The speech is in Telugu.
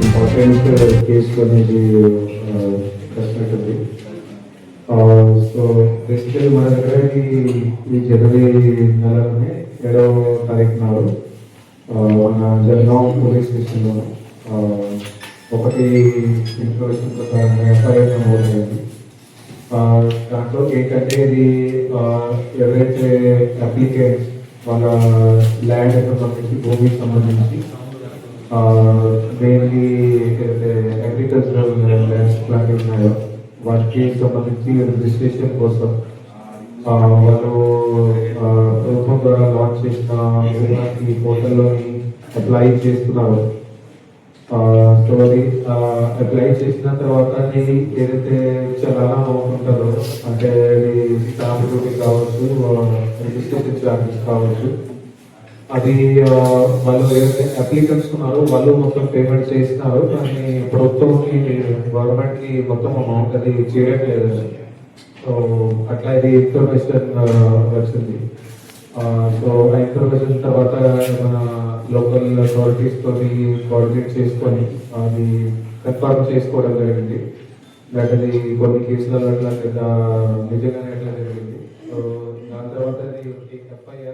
ఇంపార్టెంట్ కేసు అనేది ప్రశ్న ఉంది సో బేసికలీ మన దగ్గర ఈ జనవరి నెలలోనే ఏడవ తారీఖు నాడు మన జగన్ పోలీస్ స్టేషన్లో ఒకటి ఇన్ఫర్మేషన్ ప్రకారం ఎఫ్ఐఆర్ నమోదైంది ఆ, దాంట్లో ఏంటంటే ఇది ఎవరైతే అప్లికెంట్స్ వాళ్ళ ల్యాండ్ సంబంధించి భూమికి సంబంధించి మెయిన్లీ ఏదైతే అగ్రికల్చరల్ ల్యాండ్స్ లాంటివి ఉన్నాయో వాటికి సంబంధించి రిజిస్ట్రేషన్ కోసం వాళ్ళు ప్రభుత్వం ద్వారా లాంచ్ చేసిన ఈ పోర్టల్లోని అప్లై చేస్తున్నారు. సో అది అప్లై చేసిన తర్వాత అది ఏదైతే చలానా అమౌంట్ ఉంటుందో అంటే అది స్టాంప్ డ్యూటీ కావచ్చు రిజిస్ట్రేషన్ ఛార్జెస్ కావచ్చు అది వాళ్ళు ఏదైతే అప్లికెంట్స్ ఉన్నారో వాళ్ళు మొత్తం పేమెంట్ చేస్తున్నారు కానీ ప్రభుత్వంకి గవర్నమెంట్కి మొత్తం అమౌంట్ అది చేయట్లేదు సో అట్లా ఇది ఇన్ఫర్మేషన్ వచ్చింది. సో ఆ ఇన్ఫర్మేషన్ తర్వాత మన లోకల్ అథారిటీస్ తోటి కోఆర్డినేట్ చేసుకొని అది కన్ఫర్మ్ చేసుకోవడం జరిగింది. బట్ అది కొన్ని కేసులలో అట్లా పెద్ద నిజంగానే అట్లా జరిగింది. సో దాని తర్వాత అది ఎఫ్ఐఆర్